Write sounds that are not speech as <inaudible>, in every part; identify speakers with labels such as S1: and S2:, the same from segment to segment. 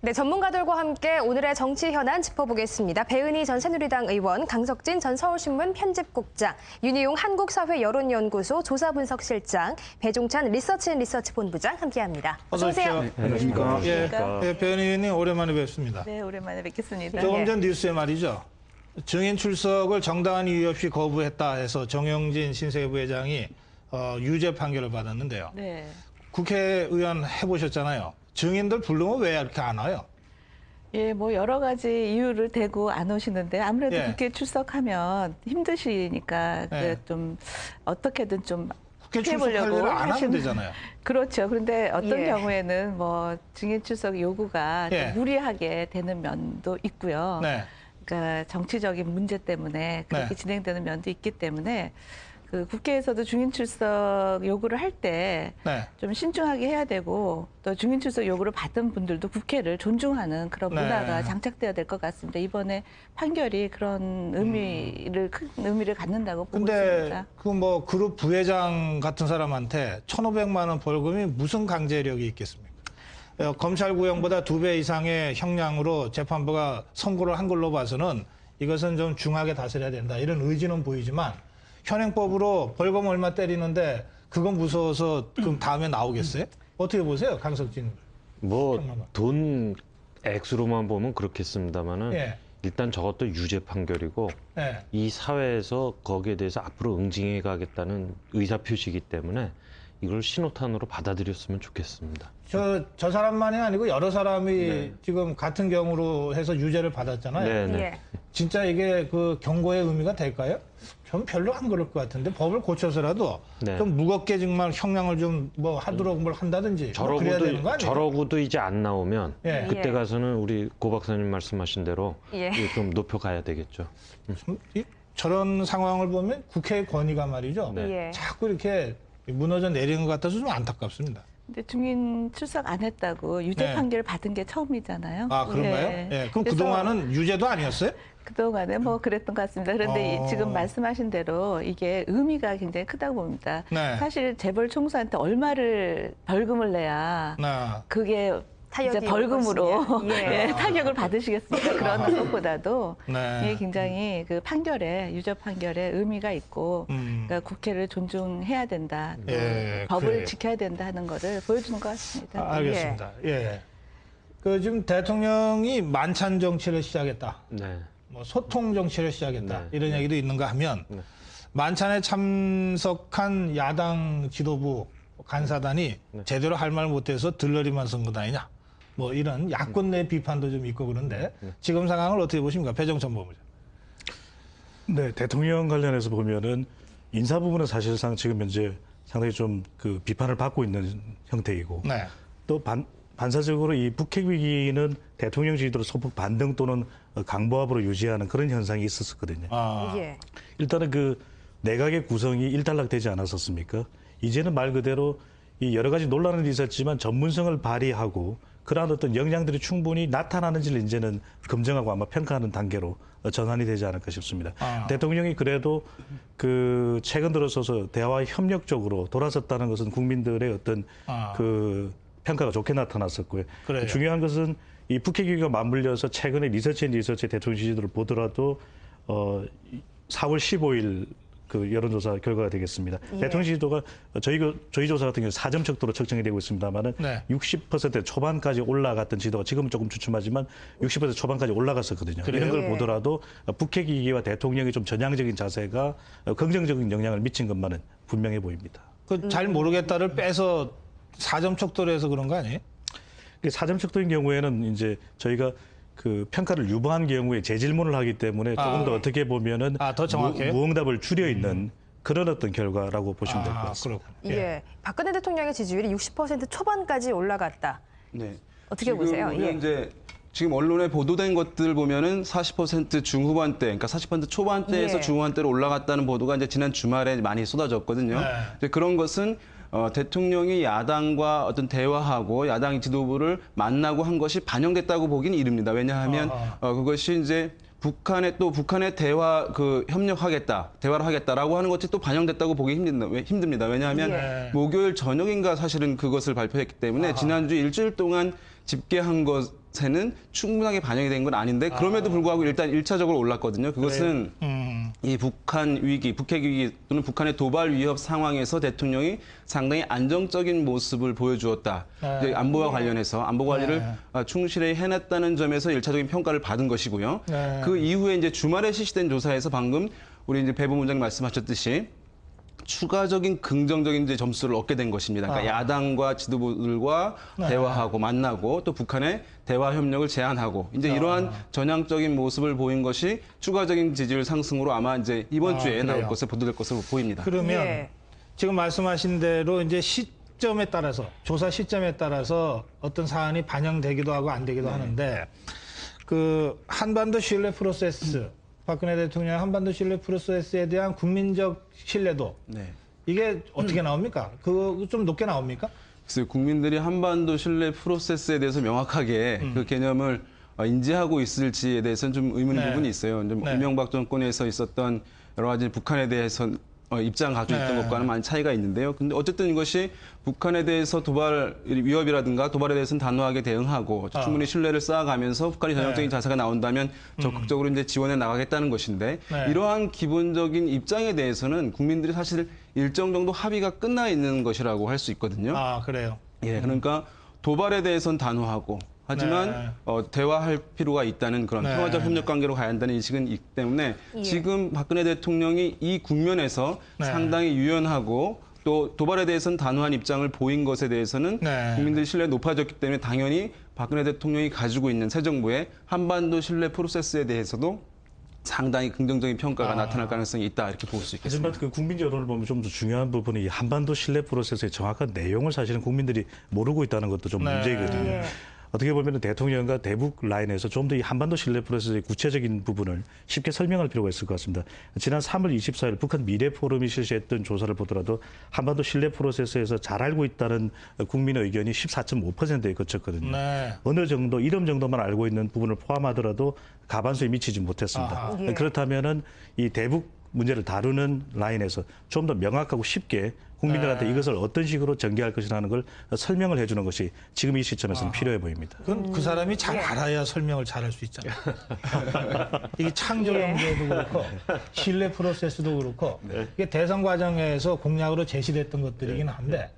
S1: 네, 전문가들과 함께 오늘의 정치 현안 짚어보겠습니다. 배은희 전 새누리당 의원, 강석진 전 서울신문 편집국장, 윤희용 한국사회 여론연구소 조사분석실장, 배종찬 리서치앤리서치 본부장 함께합니다. 어서 오세요.
S2: 네, 안녕하십니까.
S3: 네,
S2: 예, 예, 배현희 의원님 오랜만에 뵙습니다.
S3: 네, 오랜만에 뵙겠습니다.
S2: 조금
S1: 예.
S2: 전 뉴스에 말이죠. 증인 출석을 정당한 이유 없이 거부했다 해서 정영진 신세부회장이 어, 유죄 판결을 받았는데요.
S3: 네.
S2: 국회의원 해보셨잖아요. 증인들 부르면 왜 이렇게 안 와요?
S3: 예, 뭐 여러 가지 이유를 대고 안 오시는데 아무래도
S2: 예.
S3: 국회 출석하면 힘드시니까
S2: 예.
S3: 그좀 어떻게든 좀
S2: 국회 출석할 일을 안 하면
S3: 하시는-
S2: 되잖아요. <laughs>
S3: 그렇죠. 그런데 어떤
S1: 예.
S3: 경우에는 뭐 증인 출석 요구가 좀
S2: 예.
S3: 무리하게 되는 면도 있고요.
S2: 네.
S3: 그러니까 정치적인 문제 때문에 그렇게
S2: 네.
S3: 진행되는 면도 있기 때문에 그 국회에서도 증인 출석 요구를 할 때좀
S2: 네.
S3: 신중하게 해야 되고 또 증인 출석 요구를 받은 분들도 국회를 존중하는 그런
S2: 네.
S3: 문화가 장착돼야 될 것 같습니다. 이번에 판결이 그런 의미를 큰 의미를 갖는다고 보고
S2: 음. 근데
S3: 있습니다.
S2: 그 뭐 그룹 부회장 같은 사람한테 1,500만 원 벌금이 무슨 강제력이 있겠습니까? 어, 검찰 구형보다 두 배 이상의 형량으로 재판부가 선고를 한 걸로 봐서는 이것은 좀 중하게 다스려야 된다. 이런 의지는 보이지만 현행법으로 벌금 얼마 때리는데 그건 무서워서 그럼 다음에 나오겠어요? 어떻게 보세요, 강석진?
S4: 뭐. 돈 액수로만 보면 그렇겠습니다만은
S2: 예.
S4: 일단 저것도 유죄 판결이고
S2: 네.
S4: 이 사회에서 거기에 대해서 앞으로 응징해 가겠다는 의사 표시이기 때문에 이걸 신호탄으로 받아들였으면 좋겠습니다.
S2: 저, 저 사람만이 아니고 여러 사람이 지금 같은 경우로 해서 유죄를 받았잖아요.
S4: 네, 네.
S1: 예.
S2: 진짜 이게 그 경고의 의미가 될까요? 전 별로 안 그럴 것 같은데 법을 고쳐서라도
S4: 네.
S2: 좀 무겁게 정말 형량을 좀 뭐 하도록 뭘 한다든지 뭐 그래야 되는 거
S4: 저러고도
S2: 아니에요?
S4: 저러고도 이제 안 나오면
S2: 예.
S4: 그때
S1: 예.
S4: 가서는 우리 고 박사님 말씀하신 대로
S1: 예.
S4: 좀 높여 가야 되겠죠.
S2: 참, 이- 저런 상황을 보면 국회의 권위가 말이죠.
S4: 네.
S1: 예.
S2: 자꾸 이렇게 무너져 내리는 것 같아서 좀 안타깝습니다.
S3: 근데 증인 출석 안 했다고 유죄
S2: 네.
S3: 판결 받은 게 처음이잖아요.
S2: 아 그런가요?
S3: 예.
S2: 예. 그럼
S3: 그래서
S2: 그동안은 유죄도 아니었어요?
S3: 그동안에 뭐 그랬던 것 같습니다. 그런데
S2: 어.
S3: 이 지금 말씀하신 대로 이게 의미가 굉장히 크다고 봅니다.
S2: 네.
S3: 사실 재벌 총수한테 얼마를 벌금을 내야
S2: 나
S3: 그게 이제 벌금으로
S1: 올 것이냐. <laughs> 예.
S3: 예, 타격을 받으시겠습니까? 그런 것보다도
S2: 네.
S3: 이게 굉장히 그 판결에 유죄 판결에 의미가 있고
S2: 음.
S3: 그러니까 국회를 존중해야 된다. 또
S2: 예,
S3: 법을
S2: 그래요.
S3: 지켜야 된다 하는 거를 보여주는 것 같습니다.
S2: 아, 알겠습니다. 예. 그 지금 대통령이 만찬 정치를 시작했다.
S4: 네.
S2: 뭐 소통 정치를 시작했다.
S4: 네.
S2: 이런 얘기도 있는가 하면
S4: 네.
S2: 만찬에 참석한 야당 지도부 간사단이
S4: 네.
S2: 제대로 할 말 못해서 들러리만 선거다니냐. 뭐 이런 야권 내 비판도 좀 있고 그런데
S4: 네.
S2: 지금 상황을 어떻게 보십니까? 배정천 본부장.
S5: 네, 대통령 관련해서 보면은 인사 부분은 사실상 지금 현재 상당히 좀 그 비판을 받고 있는 형태이고
S2: 네.
S5: 또 반, 반사적으로 이 북핵 위기는 대통령 지지도를 소폭 반등 또는 강보합으로 유지하는 그런 현상이 있었거든요.
S2: 아,
S1: 예.
S5: 일단은 그 내각의 구성이 일단락되지 않았었습니까? 이제는 말 그대로 이 여러 가지 논란은 있었지만 전문성을 발휘하고 그러한 어떤 역량들이 충분히 나타나는지를 이제는 검증하고 아마 평가하는 단계로 전환이 되지 않을까 싶습니다.
S2: 아.
S5: 대통령이 그래도 그 최근 들어서서 대화 협력적으로 돌아섰다는 것은 국민들의 어떤
S2: 아.
S5: 그 평가가 좋게 나타났었고요.
S2: 그래요.
S5: 중요한 것은 이 북핵 위기가 맞물려서 최근에 리서치 앤 리서치 대통령 지지도를 보더라도 어 4월 15일 그 여론조사 결과가 되겠습니다.
S1: 예.
S5: 대통령 지지도가 저희 그- 저희 조사 같은 경우 4점 척도로 측정이 되고 있습니다만은
S2: 네.
S5: 60% 초반까지 올라갔던 지도가 지금은 조금 주춤하지만 60% 초반까지 올라갔었거든요.
S2: 그래요?
S5: 이런 걸
S1: 예.
S5: 보더라도 북핵 위기와 대통령의 좀 전향적인 자세가 긍정적인 영향을 미친 것만은 분명해 보입니다.
S2: 그 잘 모르겠다를 빼서 사점 척도로 해서 그런 거 아니에요?
S5: 그 사점 척도인 경우에는 이제 저희가 그 평가를 유보한 경우에 재질문을 하기 때문에 조금
S2: 아.
S5: 더 어떻게 보면은
S2: 아, 더 정확해요? 음.
S5: 무, 무응답을 줄여 있는 그런 어떤 결과라고 보시면 될것
S2: 아,
S5: 같습니다.
S2: 그렇군요.
S1: 예. 박근혜 대통령의 지지율이 60% 초반까지 올라갔다.
S6: 네.
S1: 어떻게 보세요?
S6: 지금
S1: 예.
S6: 이제 지금 언론에 보도된 것들 보면은 40% 중후반대, 그러니까 40% 초반대에서
S1: 예.
S6: 중후반대로 올라갔다는 보도가 이제 지난 주말에 많이 쏟아졌거든요.
S2: 네.
S6: 이제 그런 것은 어, 대통령이 야당과 어떤 대화하고 야당 지도부를 만나고 한 것이 반영됐다고 보기는 이릅니다. 왜냐하면
S2: 아하.
S6: 어, 그것이 이제 북한에 또 북한의 대화 그 협력하겠다, 대화를 하겠다라고 하는 것이 또 반영됐다고 보기 힘듭니다. 왜-. 왜냐하면
S2: 예.
S6: 목요일 저녁인가 사실은 그것을 발표했기 때문에 지난주 일주일 동안 집계한 것 것에는 충분하게 반영이 된 건 아닌데 그럼에도 불구하고 일단 일차적으로 올랐거든요. 그것은
S2: 음.
S6: 이 북한 위기, 북핵 위기 또는 북한의 도발 위협 상황에서 대통령이 상당히 안정적인 모습을 보여주었다.
S2: 네.
S6: 안보와 관련해서 안보 관리를 아, 충실히 해냈다는 점에서 일차적인 평가를 받은 것이고요.
S2: 네.
S6: 그 이후에 이제 주말에 실시된 조사에서 방금 우리 이제 배부 문장님 말씀하셨듯이 추가적인 긍정적인 이제 점수를 얻게 된 것입니다. 그러니까
S2: 아.
S6: 야당과 지도부들과
S2: 네.
S6: 대화하고 만나고 또 북한의 대화 협력을 제안하고 이제 이러한 전향적인 모습을 보인 것이 추가적인 지지율 상승으로 아마 이제 이번
S2: 아,
S6: 주에 나올
S2: 그래요?
S6: 것을 보도될 것으로 보입니다.
S2: 그러면
S1: 예.
S2: 지금 말씀하신 대로 이제 시점에 따라서 조사 시점에 따라서 어떤 사안이 반영되기도 하고 안 되기도 하는데 그 한반도 신뢰 프로세스 박근혜 대통령 한반도 신뢰 프로세스에 대한 국민적 신뢰도
S6: 네.
S2: 이게 어떻게 나옵니까? 그거 좀 높게 나옵니까?
S6: 그래서 국민들이 한반도 신뢰 프로세스에 대해서 명확하게 그 개념을 어, 인지하고 있을지에 대해서는 좀 의문
S2: 네.
S6: 부분이 있어요. 좀
S2: 네.
S6: 이명박 정권에서 있었던 여러 가지 북한에 대해서 어, 입장 가지고 있던
S2: 네.
S6: 것과는 많은 차이가 있는데요. 근데 어쨌든 이것이 북한에 대해서 도발 위협이라든가 도발에 대해서는 단호하게 대응하고
S2: 아.
S6: 충분히 신뢰를 쌓아가면서 북한이 전형적인
S2: 네.
S6: 자세가 나온다면 적극적으로 이제 지원해 나가겠다는 것인데
S2: 네.
S6: 이러한 기본적인 입장에 대해서는 국민들이 사실 일정 정도 합의가 끝나 있는 것이라고 할 수 있거든요.
S2: 아 그래요.
S6: 예, 그러니까 도발에 대해서는 단호하고 하지만
S2: 네.
S6: 어, 대화할 필요가 있다는 그런
S2: 네.
S6: 평화적 협력 관계로 가야 한다는 인식은 있기 때문에
S1: 예.
S6: 지금 박근혜 대통령이 이 국면에서
S2: 네.
S6: 상당히 유연하고 또 도발에 대해서는 단호한 입장을 보인 것에 대해서는
S2: 네.
S6: 국민들의 신뢰가 높아졌기 때문에 당연히 박근혜 대통령이 가지고 있는 새 정부의 한반도 신뢰 프로세스에 대해서도 상당히 긍정적인 평가가
S2: 아.
S6: 나타날 가능성이 있다 이렇게 볼 수 있겠습니다.
S5: 하지만 그 국민 여론을 보면 좀 더 중요한 부분이 이 한반도 신뢰 프로세스의 정확한 내용을 사실은 국민들이 모르고 있다는 것도 좀
S2: 네.
S5: 문제거든요.
S1: 예.
S5: 어떻게 보면 대통령과 대북 라인에서 좀 더 이 한반도 신뢰 프로세스의 구체적인 부분을 쉽게 설명할 필요가 있을 것 같습니다. 지난 3월 24일 북한 미래 포럼이 실시했던 조사를 보더라도 한반도 신뢰 프로세스에서 잘 알고 있다는 국민의 의견이 14.5%에 그쳤거든요.
S2: 네.
S5: 어느 정도 이름 정도만 알고 있는 부분을 포함하더라도 가반수에 미치지 못했습니다.
S2: 아하.
S1: 예.
S5: 그렇다면은 이 대북 문제를 다루는 라인에서 좀 더 명확하고 쉽게 국민들한테
S2: 네.
S5: 이것을 어떤 식으로 전개할 것이라는 걸 설명을 해주는 것이 지금 이 시점에서는 필요해 보입니다.
S2: 그건 그 사람이 잘
S1: 예.
S2: 알아야 설명을 잘 할 수 있잖아요. <laughs> 이게 창조
S1: 예.
S2: 경제도 그렇고 신뢰 프로세스도 그렇고 이게 대선 과정에서 공약으로 제시됐던 것들이긴 한데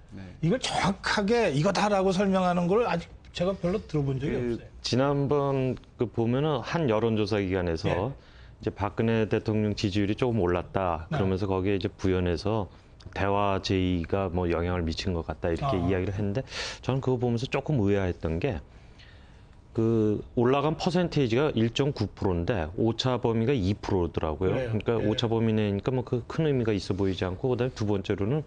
S2: 이걸 정확하게 이거다라고 설명하는 걸 아직 제가 별로 들어본 적이
S4: 그
S2: 없어요.
S4: 지난번 그 보면은 한 여론조사 기관에서
S2: 예.
S4: 이제 박근혜 대통령 지지율이 조금 올랐다.
S2: 네.
S4: 그러면서 거기에 이제 부연해서 대화 제의가 뭐 영향을 미친 것 같다 이렇게
S2: 아.
S4: 이야기를 했는데 저는 그거 보면서 조금 의아했던 게 그 올라간 퍼센테이지가 1.9%인데 오차 범위가 2%더라고요.
S2: 그래요.
S4: 그러니까
S2: 예.
S4: 오차 범위 내니까 뭐 그 큰 의미가 있어 보이지 않고 그다음에 두 번째로는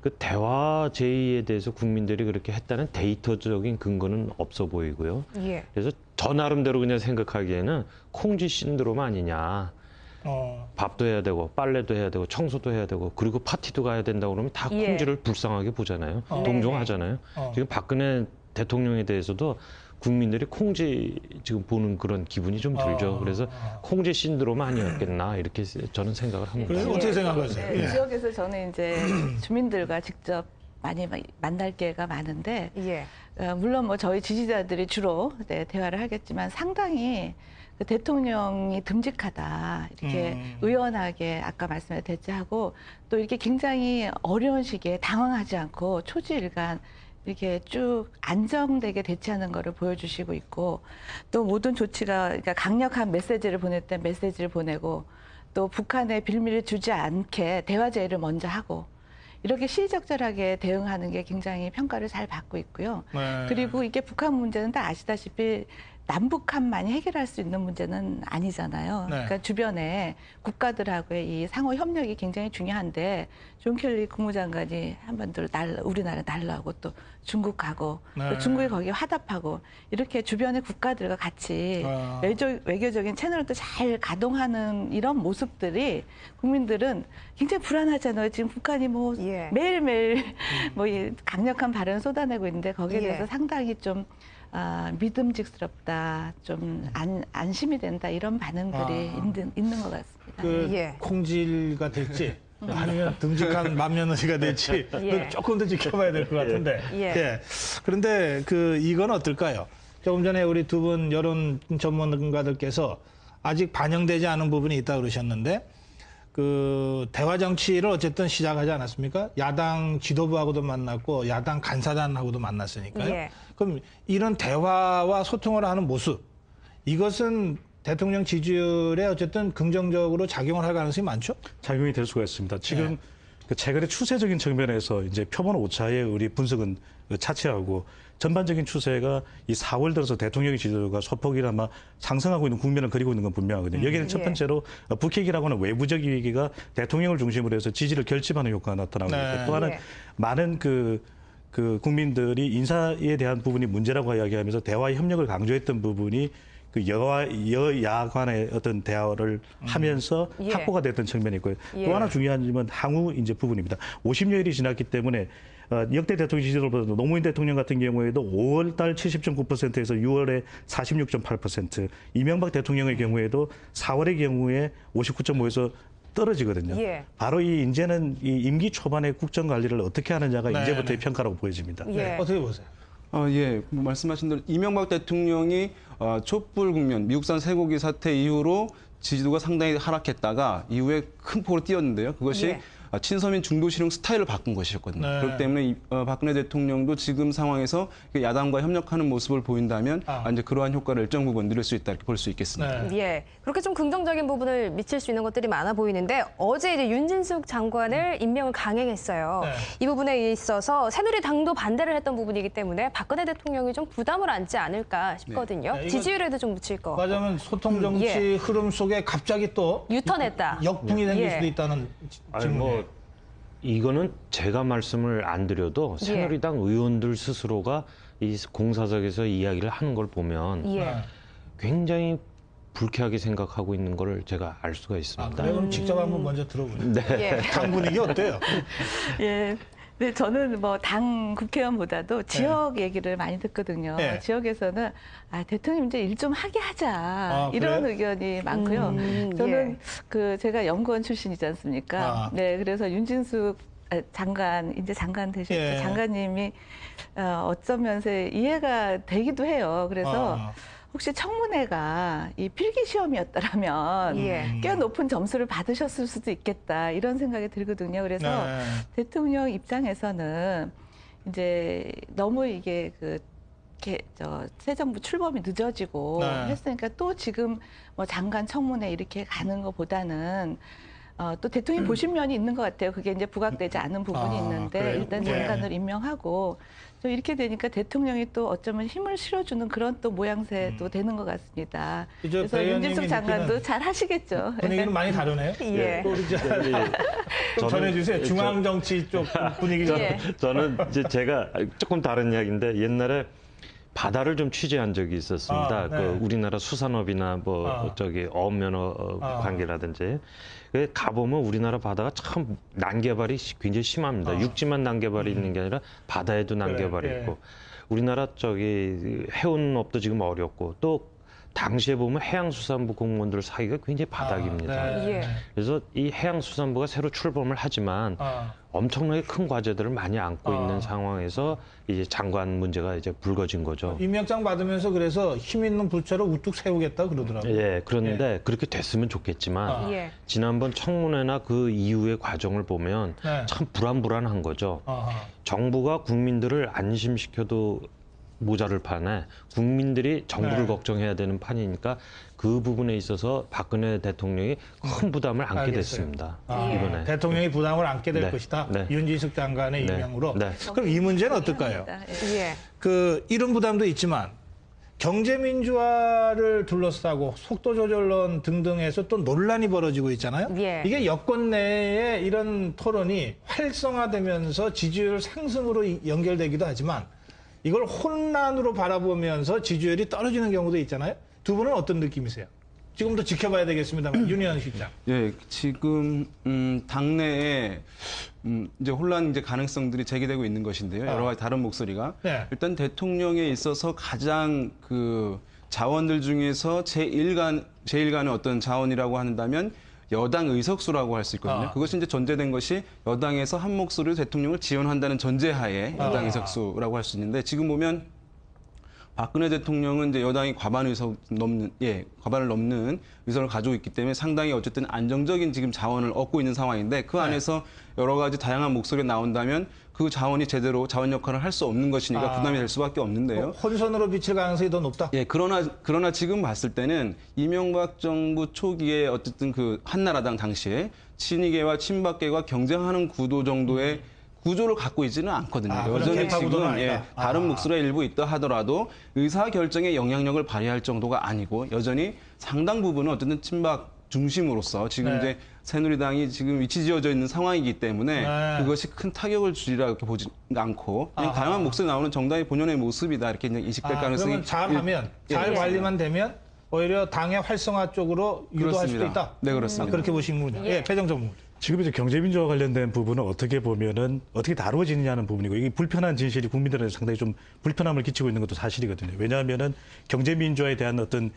S4: 그 대화 제의에 대해서 국민들이 그렇게 했다는 데이터적인 근거는 없어 보이고요.
S1: 예.
S4: 그래서 저 나름대로 그냥 생각하기에는 콩쥐 신드롬 아니냐.
S2: 어,
S4: 밥도 해야 되고 빨래도 해야 되고 청소도 해야 되고 그리고 파티도 가야 된다고 그러면 다
S1: 예.
S4: 콩쥐를 불쌍하게 보잖아요.
S2: 어.
S4: 동정하잖아요.
S2: 어.
S4: 지금 박근혜 대통령에 대해서도 국민들이 콩쥐 지금 보는 그런 기분이 좀 들죠.
S2: 어.
S4: 그래서 콩쥐 신드롬 아니었겠나 이렇게 저는 생각을 합니다.
S2: 그래서 어떻게 생각하세요?
S3: 네,
S2: 예.
S3: 지역에서 저는 이제 <clears throat> 주민들과 직접 많이 만날 기회가 많은데
S1: 예.
S3: 어, 물론 뭐 저희 지지자들이 주로 네, 대화를 하겠지만 상당히 그 대통령이 듬직하다 이렇게
S2: 음.
S3: 의연하게 아까 말씀에 대처하고 또 이렇게 굉장히 어려운 시기에 당황하지 않고 초지일간 이렇게 쭉 안정되게 대처하는 것을 보여주시고 있고 또 모든 조치가 그러니까 강력한 메시지를 보낼 때 메시지를 보내고 또 북한에 빌미를 주지 않게 대화 제의를 먼저 하고 이렇게 시의적절하게 대응하는 게 굉장히 평가를 잘 받고 있고요.
S2: 네.
S3: 그리고 이게 북한 문제는 다 아시다시피 남북한만이 해결할 수 있는 문제는 아니잖아요.
S2: 네.
S3: 그러니까 주변에 국가들하고의 이 상호 협력이 굉장히 중요한데 존 켈리 국무장관이 한반도를 날 우리나라 날라고 또 중국하고
S2: 네.
S3: 또 중국이 거기에 화답하고 이렇게 주변의 국가들과 같이
S2: 아.
S3: 외교, 외교적인 채널을 또 잘 가동하는 이런 모습들이 국민들은 굉장히 불안하잖아요. 지금 북한이 뭐
S1: 예.
S3: 매일매일 뭐이 강력한 발언을 쏟아내고 있는데 거기에
S1: 예.
S3: 대해서 상당히 좀 아, 믿음직스럽다, 좀 안, 안심이 된다 이런 반응들이
S2: 아.
S3: 있는, 있는 것 같습니다.
S2: 그
S1: 예.
S2: 콩질가 될지 아니면 듬직한 <laughs> 맏며느리가 될지
S1: 예.
S2: 그건 조금 더 지켜봐야 될 것 같은데.
S1: 예.
S2: 그런데 그 이건 어떨까요? 조금 전에 우리 두 분 여론 전문가들께서 아직 반영되지 않은 부분이 있다 그러셨는데 그 대화 정치를 어쨌든 시작하지 않았습니까? 야당 지도부하고도 만났고 야당 간사단하고도 만났으니까요.
S1: 예.
S2: 그럼 이런 대화와 소통을 하는 모습 이것은 대통령 지지율에 어쨌든 긍정적으로 작용을 할 가능성이 많죠?
S5: 작용이 될 수가 있습니다. 지금
S2: 네.
S5: 그 최근의 추세적인 측면에서 이제 표본 오차의 우리 분석은 차치하고 전반적인 추세가 이 4월 들어서 대통령의 지지도가 소폭이나마 상승하고 있는 국면을 그리고 있는 건 분명하거든요. 여기는 첫
S1: 예.
S5: 번째로 북핵이라고 하는 외부적 위기가 대통령을 중심으로 해서 지지를 결집하는 효과가 나타나고
S2: 네.
S5: 있고 또 하나는
S1: 예.
S5: 많은 그, 그 국민들이 인사에 대한 부분이 문제라고 이야기하면서 대화 협력을 강조했던 부분이 그 여와, 여야 간의 어떤 대화를 하면서
S1: 예.
S5: 확보가 됐던 측면이 있고요.
S1: 예.
S5: 또 하나 중요한 점은 향후 이제 부분입니다. 50여일이 지났기 때문에 어, 역대 대통령 지지율보다 노무현 대통령 같은 경우에도 5월 달 70.9%에서 6월에 46.8%, 이명박 대통령의 경우에도 4월의 경우에 59.5에서 떨어지거든요.
S1: 예.
S5: 바로 이 이제는 이 임기 초반의 국정 관리를 어떻게 하느냐가
S2: 네,
S5: 이제부터의
S2: 네.
S5: 평가라고 보여집니다.
S1: 예.
S2: 네, 어떻게 보세요?
S6: 어, 예, 뭐 말씀하신 대로 이명박 대통령이 어, 촛불 국면, 미국산 쇠고기 사태 이후로 지지도가 상당히 하락했다가 이후에 큰 폭으로 뛰었는데요. 그것이
S1: 예.
S6: 어, 친서민 중도 실용 스타일을 바꾼 것이었거든요.
S2: 네.
S6: 그렇기 때문에 이, 어, 박근혜 대통령도 지금 상황에서 그 야당과 협력하는 모습을 보인다면
S2: 아.
S6: 아. 이제 그러한 효과를 일정 부분 누릴 수 있다 이렇게 볼 수 있겠습니다.
S2: 네.
S1: 예, 그렇게 좀 긍정적인 부분을 미칠 수 있는 것들이 많아 보이는데 어제 이제 윤진숙 장관을 임명을 강행했어요.
S2: 네.
S1: 이 부분에 있어서 새누리당도 반대를 했던 부분이기 때문에 박근혜 대통령이 좀 부담을 안지 않을까 싶거든요.
S2: 네, 이건
S1: 지지율에도 좀 묻힐 거.
S2: 맞으면 소통 정치
S1: 예.
S2: 흐름 속에 갑자기 또
S1: 유턴했다.
S2: 역풍이 생길
S1: 예.
S2: 수도 있다는
S4: 아니. 뭐 이거는 제가 말씀을 안 드려도
S1: 예.
S4: 새누리당 의원들 스스로가 이 공사석에서 이야기를 하는 걸 보면
S1: 예.
S2: 네.
S4: 굉장히 불쾌하게 생각하고 있는 걸 제가 알 수가
S2: 아,
S4: 있습니다.
S2: 그래 그럼 직접 한번 먼저 들어보죠.
S4: 네.
S1: 예.
S2: 당 분위기 어때요?
S3: 예. 네, 저는 뭐 당 국회의원보다도 지역 얘기를 많이 듣거든요.
S2: 네.
S3: 지역에서는 아, 대통령 이제 일 좀 하게 하자. 이런
S2: 그래요?
S3: 의견이 많고요.
S1: 음,
S3: 저는
S1: 예.
S3: 그 제가 연구원 출신이지 않습니까?
S2: 아.
S3: 네, 그래서 윤진숙 아, 장관 이제 장관 되셨죠.
S2: 예.
S3: 장관님이 어, 어쩌면서 이해가 되기도 해요. 그래서
S2: 아.
S3: 혹시 청문회가 이 필기 시험이었다라면
S1: 예.
S3: 꽤 높은 점수를 받으셨을 수도 있겠다 이런 생각이 들거든요. 그래서
S2: 네.
S3: 대통령 입장에서는 이제 너무 이게 그, 개- 저, 새 정부 출범이 늦어지고
S2: 네.
S3: 했으니까 또 지금 뭐 장관 청문회 이렇게 가는 것보다는 어, 또 대통령이 보신 면이 있는 것 같아요. 그게 이제 부각되지 않은 부분이
S2: 아,
S3: 있는데
S2: 그래요?
S3: 일단
S2: 네.
S3: 장관을 임명하고 또 이렇게 되니까 대통령이 또 어쩌면 힘을 실어주는 그런 또 모양새도 되는 것 같습니다.
S2: 음. 이제
S3: 그래서 윤진숙 장관도 잘 하시겠죠.
S2: 분위기는 많이 다르네요. <laughs>
S1: 예.
S2: 또 우리 저, <laughs> 좀
S4: 저는-
S2: 전해주세요. 중앙 정치 쪽 <laughs> 분위기가.
S1: 예.
S4: 저는 이제 제가 조금 다른 이야기인데 옛날에 바다를 좀 취재한 적이 있었습니다.
S2: 아, 네.
S4: 그 우리나라 수산업이나 뭐
S2: 아.
S4: 저기 어업면허 어,
S2: 아.
S4: 관계라든지 그 가보면 우리나라 바다가 참 난개발이 시- 굉장히 심합니다.
S2: 아.
S4: 육지만 난개발이 있는 게 아니라 바다에도 난개발이
S2: 그래, 예.
S4: 있고 우리나라 저기 해운업도 지금 어렵고 또 당시에 보면 해양수산부 공무원들 사이가 굉장히 바닥입니다.
S2: 아, 네.
S1: 예.
S4: 그래서 이 해양수산부가 새로 출범을 하지만
S2: 아,
S4: 엄청나게 큰 과제들을 많이 안고
S2: 아.
S4: 있는 상황에서 이제 장관 문제가 이제 불거진 거죠.
S2: 임명장 받으면서 그래서 힘 있는 부처를 우뚝 세우겠다 그러더라고요.
S4: 예, 그런데 그렇게 됐으면 좋겠지만
S2: 아.
S1: 예.
S4: 지난번 청문회나 그 이후의 과정을 보면
S2: 네.
S4: 참 불안불안한 거죠.
S2: 아하.
S4: 정부가 국민들을 안심시켜도 모자를 판에 국민들이 정부를
S2: 네.
S4: 걱정해야 되는 판이니까 그 부분에 있어서 박근혜 대통령이 큰 부담을 안게
S2: 알겠어요.
S4: 됐습니다.
S2: 아,
S4: 이번에.
S2: 대통령이 부담을 안게 될
S4: 네.
S2: 것이다.
S4: 네.
S2: 윤지숙 장관의
S4: 네.
S2: 임명으로.
S4: 네.
S2: 그럼 이 문제는 어떨까요?
S3: 예.
S1: 예.
S2: 그 이런 부담도 있지만 경제 민주화를 둘러싸고 속도 조절론 등등해서 또 논란이 벌어지고 있잖아요.
S1: 예.
S2: 이게 여권 내에 이런 토론이 활성화되면서 지지율 상승으로 이- 연결되기도 하지만 이걸 혼란으로 바라보면서 지지율이 떨어지는 경우도 있잖아요. 두 분은 어떤 느낌이세요? 지금도 지켜봐야 되겠습니다만 윤희원 실장.
S6: 예, 지금 음, 당내에 음, 이제 혼란 이제 가능성들이 제기되고 있는 것인데요. 여러 가지 다른 목소리가
S2: 네.
S6: 일단 대통령에 있어서 가장 그 자원들 중에서 제1간 제1간의 어떤 자원이라고 한다면 여당 의석수라고 할 수 있거든요.
S2: 아.
S6: 그것이 이제 전제된 것이 여당에서 한 목소리로 대통령을 지원한다는 전제하에 여당
S2: 아.
S6: 의석수라고 할 수 있는데 지금 보면 박근혜 대통령은 이제 여당이 과반 의석 넘는 예 과반을 넘는 의석을 가지고 있기 때문에 상당히 어쨌든 안정적인 지금 자원을 얻고 있는 상황인데 그 안에서 여러 가지 다양한 목소리가 나온다면 그 자원이 제대로 자원 역할을 할 수 없는 것이니까
S2: 아.
S6: 부담이 될 수밖에 없는데요.
S2: 혼선으로 비칠 가능성이 더 높다.
S6: 예, 그러나 그러나 지금 봤을 때는 이명박 정부 초기에 어쨌든 그 한나라당 당시에 친이계와 친박계가 경쟁하는 구도 정도의 구조를 갖고 있지는 않거든요.
S2: 아,
S6: 여전히 지금 예. 다른
S2: 아.
S6: 목소리가 일부 있다 하더라도 의사 결정에 영향력을 발휘할 정도가 아니고 여전히 상당 부분은 어쨌든 친박 중심으로서 지금
S2: 네.
S6: 이제 새누리당이 지금 위치 지어져 있는 상황이기 때문에
S2: 네.
S6: 그것이 큰 타격을 주리라 이렇게 보지 않고 그냥
S2: 아하.
S6: 다양한 목소리 나오는 정당의 본연의 모습이다 이렇게 그냥 인식될
S2: 아,
S6: 가능성이
S2: 그러면 잘하면 잘
S6: 예.
S2: 관리만 되면 오히려 당의 활성화 쪽으로 유도할 수도
S6: 그렇습니다.
S2: 있다.
S6: 네, 그렇습니다.
S2: 아, 그렇게 보시는군요. 예, 배정 전문.
S5: 지금 이제 경제민주화 관련된 부분은 어떻게 보면은 어떻게 다루어지느냐는 부분이고 이게 불편한 진실이 국민들한테 상당히 좀 불편함을 끼치고 있는 것도 사실이거든요. 왜냐하면은 경제민주화에 대한 어떤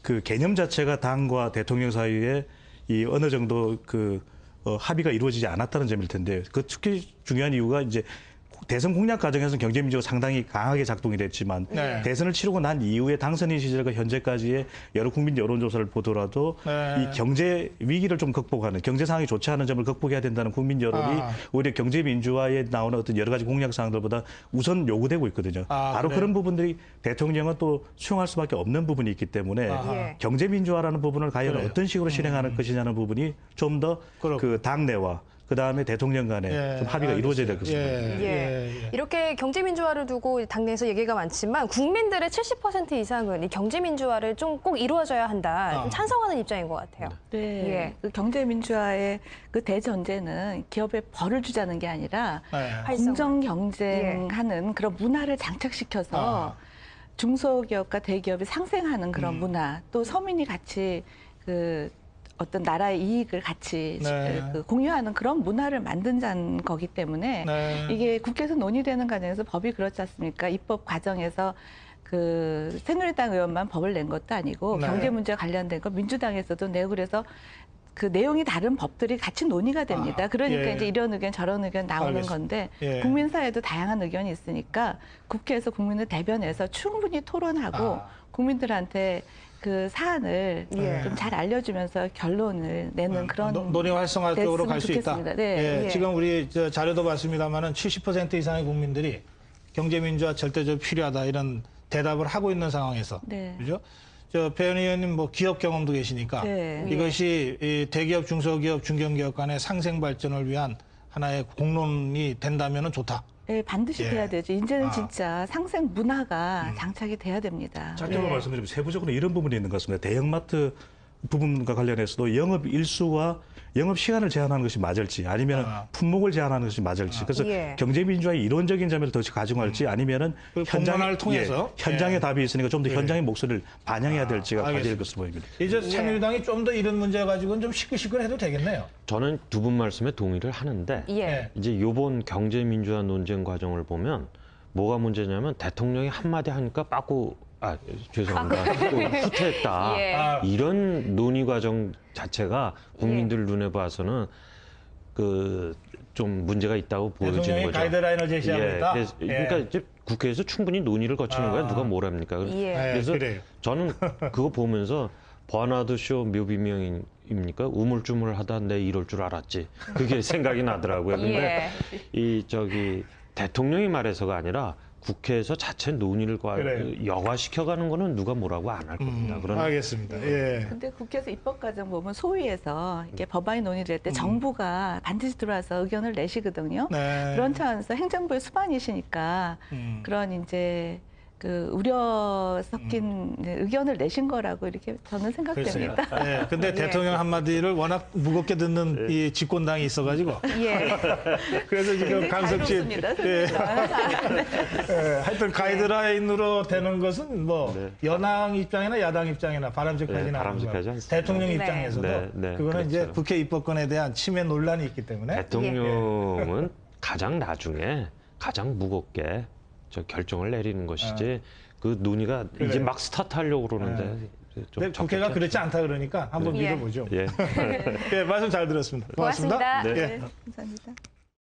S5: 그 개념 자체가 당과 대통령 사이에 이 어느 정도 그 어, 합의가 이루어지지 않았다는 점일 텐데 그 특히 중요한 이유가 이제 대선 공약 과정에서는 경제민주가 상당히 강하게 작동이 됐지만
S2: 네.
S5: 대선을 치르고 난 이후에 당선인 시절과 현재까지의 여러 국민 여론조사를 보더라도
S2: 네.
S5: 이 경제 위기를 좀 극복하는 경제 상황이 좋지 않은 점을 극복해야 된다는 국민 여론이
S2: 아.
S5: 오히려 경제 민주화에 나오는 어떤 여러 가지 공약 사항들보다 우선 요구되고 있거든요.
S2: 아,
S5: 바로
S2: 그래요?
S5: 그런 부분들이 대통령은 또 수용할 수밖에 없는 부분이 있기 때문에
S2: 아하.
S1: 예.
S5: 경제 민주화라는 부분을 과연
S2: 그래요. 음.
S5: 어떤 식으로 실행하는 것이냐는 부분이 좀 더.
S2: 그
S5: 당내와 그 다음에 대통령 간에
S2: 예,
S5: 좀 합의가 이루어져야 될. 것입니다.
S2: 예,
S1: 예.
S2: 예, 예.
S1: 이렇게 경제 민주화를 두고 당내에서 얘기가 많지만 국민들의 70% 이상은 이 경제 민주화를 좀 꼭 이루어져야 한다. 좀
S2: 아.
S1: 찬성하는 입장인 것 같아요.
S3: 네.
S1: 예.
S3: 그 경제 민주화의 그 대전제는 기업에 벌을 주자는 게 아니라
S2: 네.
S1: 활성화.
S3: 공정 경쟁하는 그런 문화를 장착시켜서
S2: 아.
S3: 중소기업과 대기업이 상생하는 그런
S2: 음.
S3: 문화, 또 서민이 같이 그 어떤 나라의 이익을 같이
S2: 네.
S3: 그 공유하는 그런 문화를 만든다는 거기 때문에
S2: 네.
S3: 이게 국회에서 논의되는 과정에서 법이 그렇지 않습니까? 입법 과정에서 그 새누리당 의원만 법을 낸 것도 아니고
S2: 네.
S3: 경제 문제 관련된 거 민주당에서도 내고 그래서 그 내용이 다른 법들이 같이 논의가 됩니다.
S2: 아,
S3: 그러니까
S2: 예.
S3: 이제 이런 의견 저런 의견 나오는
S2: 알겠습니다.
S3: 건데
S2: 예.
S3: 국민 사회도 다양한 의견이 있으니까 국회에서 국민을 대변해서 충분히 토론하고
S2: 아.
S3: 국민들한테 그 사안을
S1: 예.
S3: 좀잘 알려주면서 결론을 내는 그런
S2: 음, 노- 논의 활성화 쪽으로
S3: 됐으면
S2: 갈수 있다.
S3: 네.
S2: 예,
S1: 예.
S2: 지금 우리 저 자료도 봤습니다만은 70% 이상의 국민들이 경제 민주화 절대적으로 필요하다 이런 대답을 하고 있는 상황에서
S3: 네.
S2: 그죠? 저 배현 의원님 뭐 기업 경험도 계시니까
S3: 네.
S2: 이것이 이 대기업, 중소기업, 중견기업 간의 상생 발전을 위한 하나의 공론이 된다면은 좋다.
S3: 예, 반드시
S2: 예.
S3: 돼야 되죠. 이제는
S2: 아.
S3: 진짜 상생 문화가 장착이 돼야 됩니다.
S5: 짧게만
S3: 예.
S5: 말씀드리면 세부적으로 이런 부분이 있는 것 같습니다. 대형마트 부분과 관련해서도 영업 일수와 영업 시간을 제한하는 것이 맞을지 아니면
S2: 아.
S5: 품목을 제한하는 것이 맞을지 그래서
S1: 예.
S5: 경제 민주화의 이론적인 점을 더 가중할지 아니면은
S2: 그 공론화를 통해서?
S5: 예, 현장의
S2: 예.
S5: 답이 있으니까 좀더
S2: 예.
S5: 현장의 목소리를 반영해야 될지가
S2: 아,
S5: 과제일. 것으로 보입니다.
S2: 이제
S1: 예.
S2: 새누리당이 좀 더 이런 문제 가지고는 좀 시끌시끌해도 되겠네요.
S4: 저는 두 분 말씀에 동의를 하는데
S1: 예.
S2: 예.
S4: 이제 요번 경제 민주화 논쟁 과정을 보면 뭐가 문제냐면 대통령이 한마디 하니까 빠꾸 아 죄송합니다. 또 후퇴했다. <laughs>
S1: 예.
S2: 아,
S4: 이런 논의 과정 자체가 국민들
S1: 예.
S4: 눈에 봐서는 그 좀 문제가 있다고 보여지는
S2: 대통령이
S4: 거죠.
S2: 가이드라인을 제시하고
S4: 예,
S2: 있다.
S4: 그래서,
S2: 예.
S4: 그러니까 이제 국회에서 충분히 논의를 거치는
S2: 아.
S4: 거야 누가 뭘 합니까?
S1: 예.
S2: 예,
S4: 그래서
S2: 그래요.
S4: 저는 <laughs> 그거 보면서 버나드 쇼 묘비명입니까? 우물쭈물하다 내 이럴 줄 알았지. 그게 생각이 나더라고요. 근데
S1: 예.
S4: 이 저기 대통령이 말해서가 아니라 국회에서 자체 논의를 과-
S2: 그래요.
S4: 여과시켜가는 거는 누가 뭐라고 안 할 겁니다.
S2: 음,
S4: 그런
S2: 알겠습니다. 예.
S3: 근데 국회에서 입법 과정 보면 소위에서 이게 법안이 논의될
S2: 음.
S3: 때 정부가 반드시 들어와서 의견을 내시거든요.
S2: 네.
S3: 그런 차원에서 행정부의 수반이시니까
S2: 음.
S3: 그런 이제 그 우려 섞인
S2: 음.
S3: 의견을 내신 거라고 이렇게 저는
S2: 글쎄요.
S3: 생각됩니다. <laughs>
S2: 예, 근데 대통령 한마디를 워낙 무겁게 듣는 이 집권당이 있어가지고
S1: 예. <laughs>
S2: 그래서 지금
S3: 굉장히
S2: 강석진
S3: 자유롭습니다.
S2: 예,
S3: 선생님. <laughs>
S2: 예, 하여튼 가이드라인으로 되는 것은 뭐
S4: 네.
S2: 여당 입장이나 야당 입장이나 바람직하지는
S4: 네, 바람직하지. 않습니다.
S2: 대통령
S1: 네.
S2: 입장에서도
S4: 네, 네,
S2: 그거는 이제
S4: 그렇죠.
S2: 국회 입법권에 대한 침해 논란이 있기 때문에
S4: 대통령은 가장 나중에 가장 무겁게 저 결정을 내리는 것이지 그 논의가 이제
S2: 아. 그래요.
S4: 막 스타트하려고 그러는데 좀
S2: 근데 국회가. 그렇지 않다 그러니까 한번
S1: 예.
S2: 믿어보죠.
S4: 예. <laughs>
S2: 예, 말씀 잘 들었습니다. 고맙습니다.
S1: 고맙습니다.
S4: 네.
S2: 예.
S3: 네, 감사합니다.